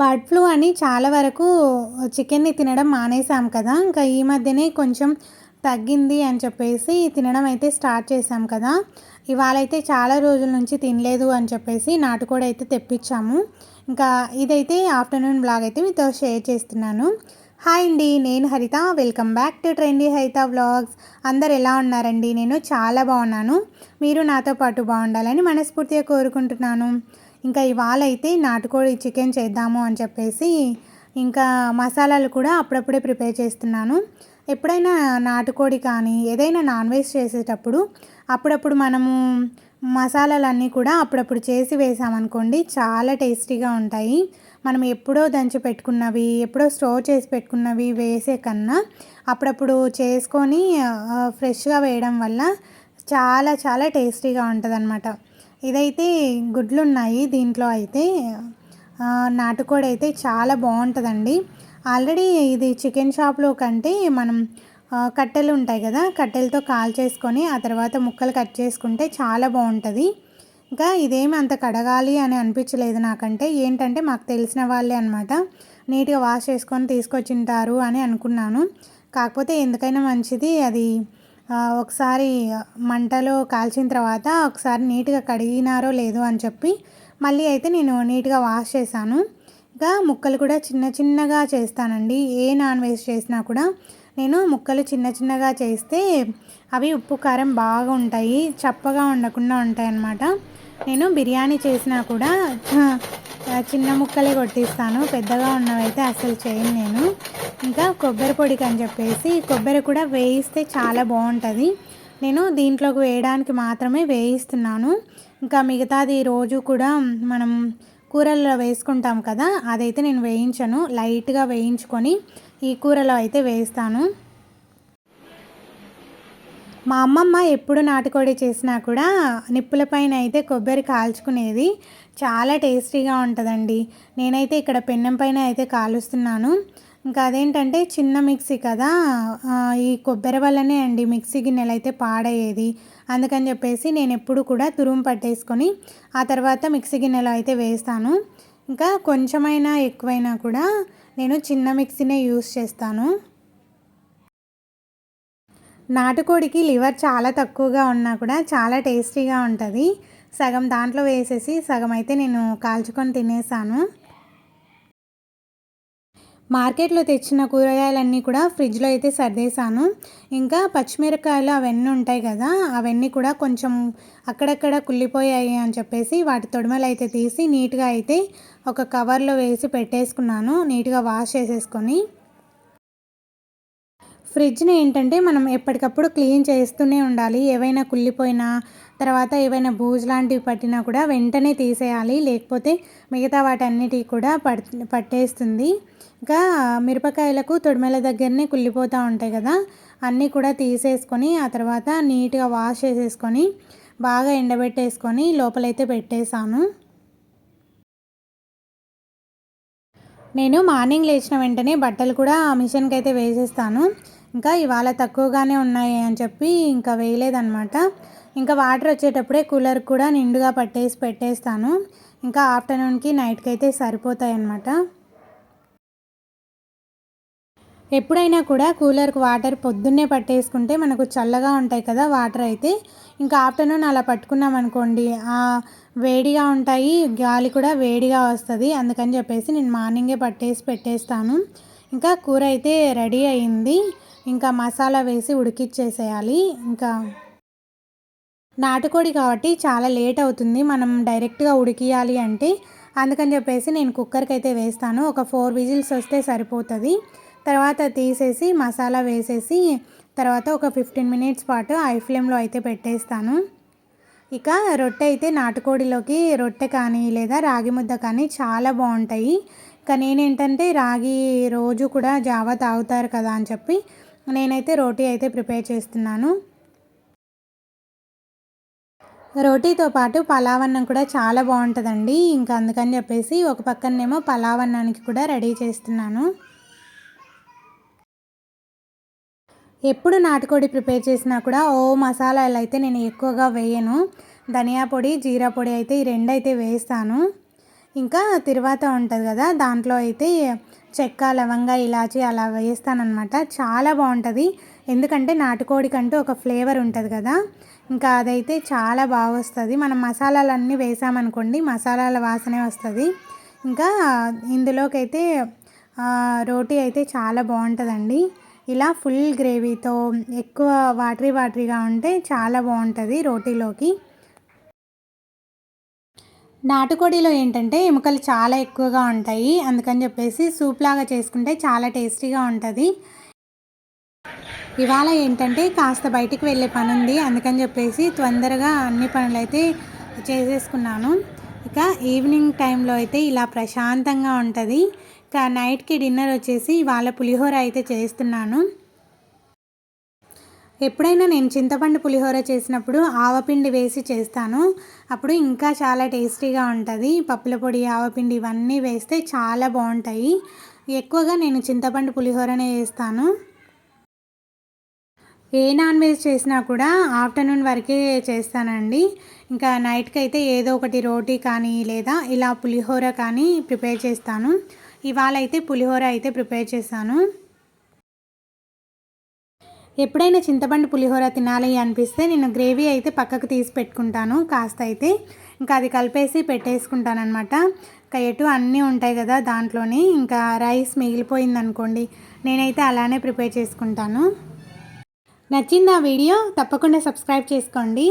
Bird flu అని చాలా వరకు చికెన్ని తినడం మానేసాం కదా. ఇంకా ఈ మధ్యనే కొంచెం తగ్గింది అని చెప్పేసి తినడం అయితే స్టార్ట్ చేసాం కదా. ఇవాళ అయితే చాలా రోజుల నుంచి తినలేదు అని చెప్పేసి నాటుకోడి అయితే తెప్పించాము. ఇంకా ఇదైతే ఆఫ్టర్నూన్ బ్లాగ్ అయితే మీతో షేర్ చేస్తున్నాను. హాయ్ అండి నేను Haritha. Welcome back to trendy Haritha vlogs. అందరు ఎలా ఉన్నారండి? నేను చాలా బాగున్నాను. మీరు నాతో పాటు బాగుండాలని మనస్ఫూర్తిగా కోరుకుంటున్నాను. ఇంకా ఇవాళ అయితే నాటుకోడి చికెన్ చేద్దాము అని చెప్పేసి ఇంకా మసాలాలు కూడా అప్పుడప్పుడే ప్రిపేర్ చేస్తున్నాను. ఎప్పుడైనా నాటుకోడి కానీ ఏదైనా నాన్ వెజ్ చేసేటప్పుడు అప్పుడప్పుడు మనము మసాలాలన్నీ కూడా అప్పుడప్పుడు చేసి వేసామనుకోండి చాలా టేస్టీగా ఉంటాయి. మనం ఎప్పుడో దంచి పెట్టుకున్నవి ఎప్పుడో స్టోర్ చేసి పెట్టుకున్నవి వేసే కన్నా అప్పుడప్పుడు చేసుకొని ఫ్రెష్గా వేయడం వల్ల చాలా చాలా టేస్టీగా ఉంటుంది ఇదైతే గుడ్లు ఉన్నాయి దీంట్లో అయితే. నాటుకోడి అయితే చాలా బాగుంటుందండి. ఆల్రెడీ ఇది చికెన్ షాప్లో కంటే మనం కట్టెలు ఉంటాయి కదా కట్టెలతో కాల్ చేసుకొని ఆ తర్వాత ముక్కలు కట్ చేసుకుంటే చాలా బాగుంటుంది. ఇంకా ఇదేమి అంత కడగాలి అని అనిపించలేదు నాకంటే. ఏంటంటే మాకు తెలిసిన వాళ్ళే అనమాట నీట్గా వాష్ చేసుకొని తీసుకొచ్చింటారు అని అనుకున్నాను. కాకపోతే ఎందుకైనా మంచిది అది ఒకసారి మంటలో కాల్చిన తర్వాత ఒకసారి నీట్గా కడిగినారో లేదో అని చెప్పి మళ్ళీ అయితే నేను నీట్గా వాష్ చేశాను. ఇంకా ముక్కలు కూడా చిన్న చిన్నగా చేస్తానండి. ఏ నాన్ వెజ్ చేసినా కూడా నేను ముక్కలు చిన్న చిన్నగా చేస్తే అవి ఉప్పు కారం బాగా ఉంటాయి. చప్పగా ఉండకుండా ఉంటాయి అన్నమాట నేను బిర్యానీ చేసినా కూడా చిన్న ముక్కలే కొట్టిస్తాను. పెద్దగా ఉన్నవైతే అసలు చేయను నేను. ఇంకా కొబ్బరి పొడికి అని చెప్పేసి కొబ్బరి కూడా వేయిస్తే చాలా బాగుంటుంది. నేను దీంట్లోకి వేయడానికి మాత్రమే వేయిస్తున్నాను. ఇంకా మిగతాది రోజు కూడా మనం కూరల్లో వేసుకుంటాం కదా అదైతే నేను వేయించను. లైట్గా వేయించుకొని ఈ కూరలో అయితే వేస్తాను. మా అమ్మమ్మ ఎప్పుడు నాటుకోడి చేసినా కూడా నిప్పుల పైన అయితే కొబ్బరి కాల్చుకునేది చాలా టేస్టీగా ఉంటుందండి. నేనైతే ఇక్కడ పెన్నం పైన అయితే కాలుస్తున్నాను. ఇంకా అదేంటంటే చిన్న మిక్సీ కదా ఈ కొబ్బరి వల్లనే అండి మిక్సీ గిన్నెలు అయితే పాడయ్యేది. అందుకని చెప్పేసి నేను ఎప్పుడు కూడా తురుము పట్టేసుకొని ఆ తర్వాత మిక్సీ గిన్నెలో అయితే వేస్తాను. ఇంకా కొంచెమైనా ఎక్కువైనా కూడా నేను చిన్న మిక్సీనే యూస్ చేస్తాను. నాటుకోడికి లివర్ చాలా తక్కువగా ఉన్నా కూడా చాలా టేస్టీగా ఉంటుంది. సగం దాంట్లో వేసేసి సగం అయితే నేను కాల్చుకొని తినేసాను. మార్కెట్లో తెచ్చిన కూరగాయలన్నీ కూడా ఫ్రిడ్జ్లో అయితే సర్దేశాను. ఇంకా పచ్చిమిరకాయలు అవన్నీ ఉంటాయి కదా అవన్నీ కూడా కొంచెం అక్కడక్కడ కుళ్ళిపోయాయి అని చెప్పేసి వాటి తొడిమలు అయితే తీసి నీట్గా అయితే ఒక కవర్లో వేసి పెట్టేసుకున్నాను. నీట్గా వాష్ చేసేసుకొని. ఫ్రిడ్జ్ని ఏంటంటే మనం ఎప్పటికప్పుడు క్లీన్ చేస్తూనే ఉండాలి. ఏవైనా కుళ్ళిపోయినా తర్వాత ఏవైనా బూజు లాంటివి పట్టినా కూడా వెంటనే తీసేయాలి. లేకపోతే మిగతా వాటన్నిటి కూడా పట్ పట్టేస్తుంది. ఇంకా మిరపకాయలకు తొడిమెల దగ్గరనే కుళ్ళిపోతూ ఉంటాయి కదా అన్నీ కూడా తీసేసుకొని ఆ తర్వాత నీట్గా వాష్ చేసేసుకొని బాగా ఎండబెట్టేసుకొని లోపలైతే పెట్టేశాను. నేను మార్నింగ్ లేచిన వెంటనే బట్టలు కూడా మిషన్కి అయితే వేసేస్తాను. ఇంకా ఇవాళ తక్కువగానే ఉన్నాయి అని చెప్పి ఇంకా వేయలేదనమాట ఇంకా వాటర్ వచ్చేటప్పుడే కూలర్ కూడా నిండుగా పట్టేసి పెట్టేస్తాను. ఇంకా ఆఫ్టర్నూన్కి నైట్కి అయితే సరిపోతాయి అన్నమాట ఎప్పుడైనా కూడా కూలర్కి వాటర్ పొద్దున్నే పట్టేసుకుంటే మనకు చల్లగా ఉంటాయి కదా వాటర్ అయితే. ఇంకా ఆఫ్టర్నూన్ అలా పట్టుకున్నాం అనుకోండి వేడిగా ఉంటాయి గాలి కూడా వేడిగా వస్తుంది. అందుకని చెప్పేసి నేను మార్నింగే పట్టేసి పెట్టేస్తాను. ఇంకా కూర అయితే రెడీ అయింది. ఇంకా మసాలా వేసి ఉడికిచ్చేసేయాలి. ఇంకా నాటుకోడి కాబట్టి చాలా లేట్ అవుతుంది. మనం డైరెక్ట్గా ఉడికియాలి అంటే అందుకని చెప్పేసి నేను కుక్కర్కి అయితే వేస్తాను. ఒక ఫోర్ విజిల్స్ వస్తే సరిపోతుంది. తర్వాత తీసేసి మసాలా వేసేసి తర్వాత ఒక ఫిఫ్టీన్ మినిట్స్ పాటు ఐ ఫ్లేమ్లో అయితే పెట్టేస్తాను. ఇక రొట్టె అయితే నాటుకోడిలోకి రొట్టె కానీ లేదా రాగి ముద్ద కానీ చాలా బాగుంటాయి. ఇక నేనేంటంటే రాగి రోజు కూడా జావా తాగుతారు కదా అని చెప్పి నేనైతే రోటీ అయితే ప్రిపేర్ చేస్తున్నాను. రోటీతో పాటు పలావన్నం కూడా చాలా బాగుంటుందండి. ఇంకా అందుకని చెప్పేసి ఒక పక్కనేమో పలావన్నానికి కూడా రెడీ చేస్తున్నాను. ఎప్పుడు నాటుకోడి ప్రిపేర్ చేసినా కూడా ఓ మసాలాలు అయితే నేను ఎక్కువగా వేయను. ధనియా పొడి జీరా పొడి అయితే ఈ రెండు అయితే వేస్తాను. ఇంకా తిరువాత ఉంటుంది కదా దాంట్లో అయితే చెక్క లవంగ ఇలాచి అలా వేస్తానమాట చాలా బాగుంటుంది. ఎందుకంటే నాటుకోడి కంటూ ఒక ఫ్లేవర్ ఉంటుంది కదా. ఇంకా అదైతే చాలా బాగా వస్తుంది. మనం మసాలాలన్నీ వేసామనుకోండి మసాలాల వాసనే వస్తుంది. ఇంకా ఇందులోకైతే రోటీ అయితే చాలా బాగుంటుందండి. ఇలా ఫుల్ గ్రేవీతో ఎక్కువ వాటరీ వాటరీగా ఉంటే చాలా బాగుంటుంది రోటీలోకి. నాటుకోడిలో ఏంటంటే ఎముకలు చాలా ఎక్కువగా ఉంటాయి. అందుకని చెప్పేసి సూప్ లాగా చేసుకుంటే చాలా టేస్టీగా ఉంటుంది. ఇవాళ ఏంటంటే కాస్త బయటికి వెళ్ళే పని ఉంది అందుకని చెప్పేసి తొందరగా అన్ని పనులు అయితే చేసేసుకున్నాను. ఇక ఈవినింగ్ టైంలో అయితే ఇలా ప్రశాంతంగా ఉంటుంది. ఇక నైట్కి డిన్నర్ వచ్చేసి ఇవాళ పులిహోర అయితే చేస్తున్నాను. ఎప్పుడైనా నేను చింతపండు పులిహోర చేసినప్పుడు ఆవపిండి వేసి చేస్తాను. అప్పుడు ఇంకా చాలా టేస్టీగా ఉంటుంది. పప్పుల పొడి ఆవపిండి ఇవన్నీ వేస్తే చాలా బాగుంటాయి. ఎక్కువగా నేను చింతపండు పులిహోరనే వేస్తాను ఏ నాన్ వెజ్ చేసినా కూడా ఆఫ్టర్నూన్ వరకే చేస్తానండి. ఇంకా నైట్కి అయితే ఏదో ఒకటి రోటీ కానీ లేదా ఇలా పులిహోర కానీ ప్రిపేర్ చేస్తాను. ఇవాళ అయితే పులిహోర అయితే ప్రిపేర్ చేశాను. ఎప్పుడైనా చింతపండు పులిహోర తినాలి అనిపిస్తే నేను గ్రేవీ అయితే పక్కకు తీసి పెట్టుకుంటాను. కాస్త అయితే ఇంకా అది కలిపేసి పెట్టేసుకుంటాను అనమాట ఎటు అన్నీ ఉంటాయి కదా దాంట్లోనే. ఇంకా రైస్ మిగిలిపోయింది అనుకోండి నేనైతే అలానే ప్రిపేర్ చేసుకుంటాను. నచ్చింది ఆ వీడియో? తప్పకుండా సబ్స్క్రైబ్ చేసుకోండి.